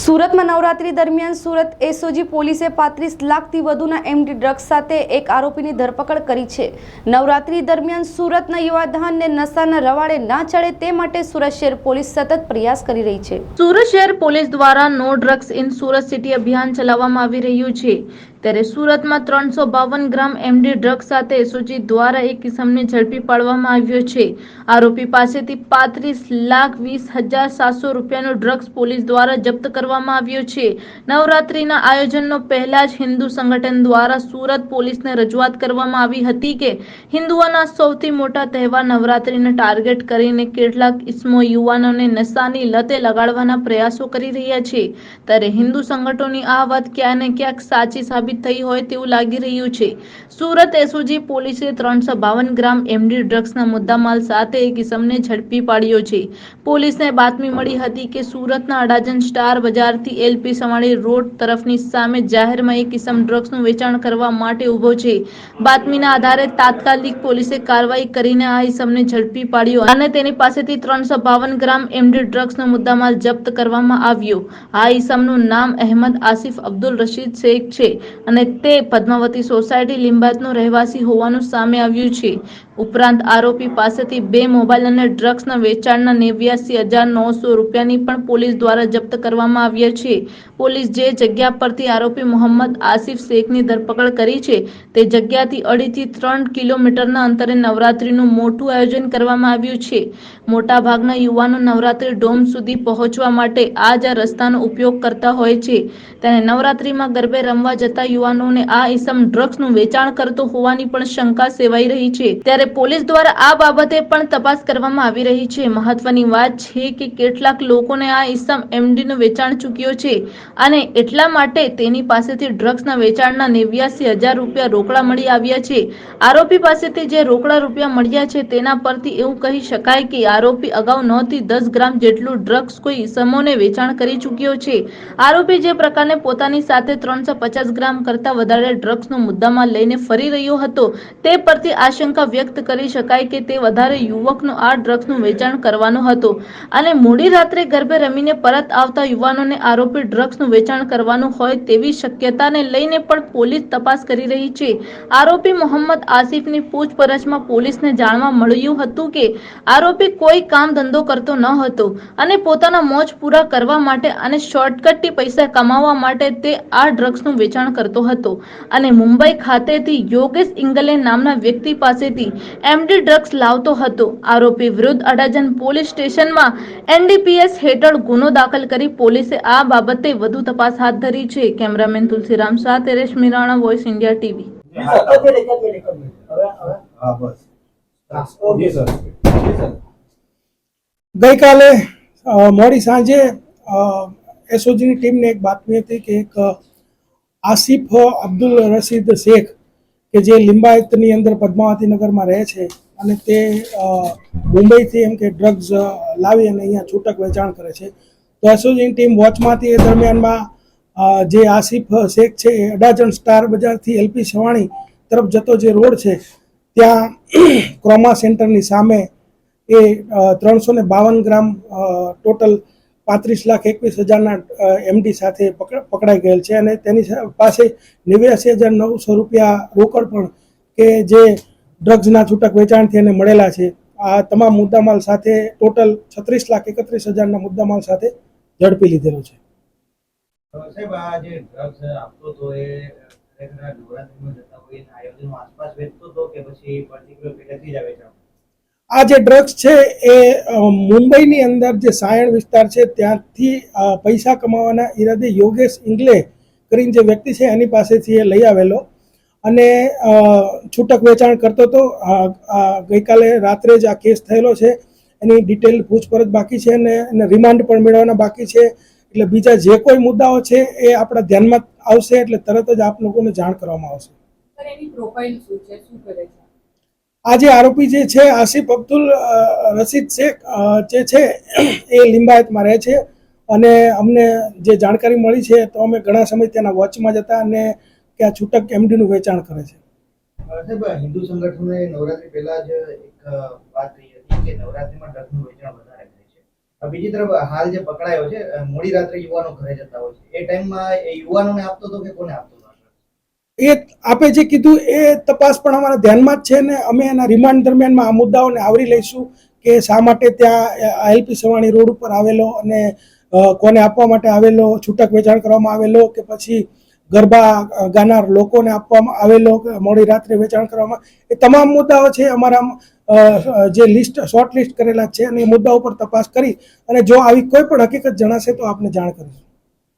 સુરતમાં નવરાત્રી દરમિયાન સુરત એસઓજી પોલીસે પાંત્રીસ લાખથી વધુના એમડી ડ્રગ્સ સાથે એક આરોપીની ધરપકડ કરી છે. નવરાત્રી દરમિયાન સુરતના યુવાધાનને નશાના રવાડે ના ચડે તે માટે સુરત શહેર પોલીસ સતત પ્રયાસ કરી રહી છે. સુરત શહેર પોલીસ દ્વારા no drugs in Surat city અભિયાન ચલાવવામાં આવી રહ્યું છે. ત્યારે સુરતમાં ત્રણસો બાવન ગ્રામ એમડી ડ્રગ્સ સાથે એસઓજી દ્વારા એક કિસમને ઝડપી પાડવામાં આવ્યો છે. આરોપી પાસેથી પાંત્રીસ લાખ વીસ હજાર સાતસો રૂપિયાનો ડ્રગ્સ પોલીસ દ્વારા જપ્ત કરવામાં આવ્યો છે. નવરાત્રીના આયોજનનો પહેલા જ હિન્દુ સંગઠન દ્વારા સુરત પોલીસને રજૂઆત કરવામાં આવી હતી કે હિન્દુઓના સૌથી મોટા તહેવાર નવરાત્રીને ટાર્ગેટ કરીને કેટલાક ઇસમો યુવાનોને નશાની લતે લગાડવાના પ્રયાસો કરી રહ્યા છે. ત્યારે હિન્દુ સંગઠનોની આ વાત ક્યાં ને ક્યાંક સાચી સાબિત થઈ હોય તેવું લાગી રહ્યું છે. સુરત એસઓજી પોલીસે ત્રણસો બાવન ગ્રામ એમડી ડ્રગ્સના મુદ્દામાલ સાથે એક ઇસમને ઝડપી પાડ્યો છે. પોલીસને બાતમી મળી હતી કે સુરતના અડાજણ સ્ટાર બજારથી એલપી સવાણી રોડ તરફની સામે જાહેરમાં એક ઇસમ ડ્રગ્સનું વેચાણ કરવા માટે ઊભો છે. બાતમીના આધારે તાત્કાલિક પોલીસે કાર્યવાહી કરીને આ ઇસમને ઝડપી પાડ્યો અને તેની પાસેથી ત્રણસો બાવન ગ્રામ એમડી ડ્રગ્સનો મુદ્દામાલ જપ્ત કરવામાં આવ્યો. આ ઇસમનું નામ અહેમદ આસિફ અબ્દુલ રશીદ શેખ છે. અને તે પદ્માવતી સોસાયટી લિંબાયતનો રહેવાસી હોવાનું સામે આવ્યું છે. ઉપરાંત આરોપી પાસેથી બે મોબાઈલ અને ડ્રગ્સના વેચાણના નેવ્યાસી હજાર નવસો રૂપિયાની પણ પોલીસ દ્વારા જપ્ત કરવામાં આવ્યા છે. પોલીસ જે જગ્યા પરથી આરોપી મોહમ્મદ આસિફ શેખની ધરપકડ કરી છે, તે જગ્યાથી અઢીથી ત્રણ કિલોમીટરના અંતરે નવરાત્રીનું મોટું આયોજન કરવામાં આવ્યું છે. મોટાભાગના યુવાનો નવરાત્રી ડોમ સુધી પહોંચવા માટે આ જ રસ્તાનો ઉપયોગ કરતા હોય છે. તેને નવરાત્રીમાં ગરબે રમવા જતા યુવાનોને આ ઇસમ ડ્રગ્સનું વેચાણ કરતો હોવાની પણ શંકા સેવાઈ રહી છે. ત્યારે પોલીસ દ્વારા આ બાબતે પણ તપાસ કરવામાં આવી રહી છે. મહત્વની વાત છે કે કેટલાક લોકોને આ ઇસમ એમડીનું વેચાણ ચૂક્યો છે અને એટલા માટે તેની પાસેથી ડ્રગ્સના વેચાણના નેવ્યાસી હજાર રૂપિયા રોકડા મળી આવ્યા છે. આરોપી પાસેથી જે રોકડા રૂપિયા મળ્યા છે તેના પરથી એવું કહી શકાય કે આરોપી અગાઉ નવથી દસ ગ્રામ જેટલું ડ્રગ્સ કોઈ ઇસમોને વેચાણ કરી ચૂક્યો છે. આરોપી જે પ્રકારને પોતાની સાથે ત્રણસો પચાસ ગ્રામ કરતા વધારે ડ્રગ્સનો મુદ્દામાં લઈને ફરી રહ્યો હતો. તે પરથી આશંકા વ્યક્ત કરી શકાય કે તે વધારે યુવકનો આ ડ્રગ્સનું વેચાણ કરવાનો હતો. અને મોડી રાત્રે ગરબે રમીને પરત આવતા યુવાનોને આરોપી ડ્રગ્સનું વેચાણ કરવાનું હોય તેવી શક્યતાને લઈને પણ પોલીસ તપાસ કરી રહી છે. આરોપી મોહમ્મદ આસિફની પૂછપરછમાં પોલીસને જાણવા મળ્યું હતું કે આરોપી કોઈ કામ ધંધો કરતો ન હતો અને પોતાના મોજ પૂરા કરવા માટે અને શોર્ટકટથી પૈસા કમાવા માટે તે આ ડ્રગ્સનું વેચાણ કરતો હતો. અને મુંબઈ ખાતેથી યોગેશ ઇંગલે નામના વ્યક્તિ પાસેથી એમડી ડ્રગ્સ લાવતો હતો. આરોપી વિરુદ્ધ અડાજણ પોલીસ સ્ટેશનમાં એનડીપીએસ હેઠળ ગુનો દાખલ કરી પોલીસે આ બાબતે વધુ તપાસ હાથ ધરી છે. Cameraman Tulsiram Shah Reshmi Rana voice India TV. હા બસ. જી સર. જી સર. ગઈકાલે મોડી સાંજે એસઓજીની ટીમને એક બાતમી હતી કે એક આસિફ અબ્દુલ રશીદ શેખ, કે જે લિંબાયતની અંદર પદ્માવતી નગરમાં રહે છે અને તે મુંબઈથી એમ કે ડ્રગ્સ લાવી અને અહીંયા છૂટક વેચાણ કરે છે. તો એસઓજીની ટીમ વોચમાંથી એ દરમિયાનમાં જે આસિફ શેખ છે એ અડાજણ સ્ટાર બજારથી એલપી સવાણી તરફ જતો જે રોડ છે, ત્યાં ક્રોમા સેન્ટરની સામે એ ત્રણસો ને બાવન ગ્રામ ટોટલ પાંત્રીસ લાખ એકવીસ હજારના એમડી સાથે પકડાઈ ગયેલ છે અને તેની પાસે નેવ્યાસી હજાર નવસો રૂપિયા રોકડ પણ કે જે ડ્રગ્સના છૂટક વેચાણથી એને મળેલા છે. આ તમામ મુદ્દામાલ સાથે ટોટલ છત્રીસ લાખ એકત્રીસ હજારના મુદ્દામાલ સાથે ઝડપી લીધેલો છે. સાહેબ, આ જે ડ્રગ્સ આપતો હતો એ નવરાત્રીમાં જતા હોય આયોજનો આસપાસ વેચતો હતો કે પછી પર્ટિક્યુલર પેલેથી જ આવે છે આ જે ડ્રગ્સ છે એ મુંબઈની અંદર જે સાયણ વિસ્તાર છે, ત્યાંથી પૈસા કમાવાના ઈરાદે યોગેશ ઇંગલે કરીને જે વ્યક્તિ છે, એની પાસેથી એ લઈ આવેલો. અને છૂટક વેચાણ કરતો હતો. ગઈકાલે રાત્રે જ આ કેસ થયેલો છે. એની ડિટેલ પૂછપરછ બાકી છે અને એને રિમાન્ડ પણ મેળવવાના બાકી છે. એટલે બીજા જે કોઈ મુદ્દાઓ છે, એ આપણા ધ્યાનમાં આવશે એટલે તરત જ આપ લોકોને જાણ કરવામાં આવશે. એની પ્રોફાઇલ શું છે? શું કરે છે? આ જે આરોપી જે છે, આસિફ અબ્દુલ રશીદ શેખ જે છે, એ લિંબાયતમાં રહે છે. અને અમને જે જાણકારી મળી છે, તો અમે ઘણા સમય તેના વોચમાં જતા અને આ છૂટક એમડીનું વેચાણ કરે છે. હિન્દુ સંગઠનોએ નવરાત્રી પહેલા જ એક વાત કહી હતી કે નવરાત્રીમાં ડ્રગ્સનું વેચાણ વધારે થાય છે. બીજી તરફ હાલ જે પકડાયો છે મોડી રાત્રે યુવાનો ઘરે જતા હોય છે. એ ટાઈમમાં એ યુવાનોને આપતો હતો કે કોને આપતો એ આપે જે કીધું એ તપાસ પણ અમારા ધ્યાનમાં જ છે ને અમે એના રિમાન્ડ દરમિયાનમાં આ મુદ્દાઓને આવરી લઈશું કે શા માટે ત્યાં એલપી સવાણી રોડ ઉપર આવેલો અને કોને આપવા માટે આવેલો, છૂટક વેચાણ કરવામાં આવેલો કે પછી ગરબા ગાનાર લોકોને આપવામાં આવેલો મોડી રાત્રે વેચાણ કરવામાં. એ તમામ મુદ્દાઓ છે અમારા જે લિસ્ટ શોર્ટ લિસ્ટ કરેલા છે અને એ મુદ્દા ઉપર તપાસ કરી અને જો આવી કોઈ પણ હકીકત જણાશે તો આપને જાણ કરીશું.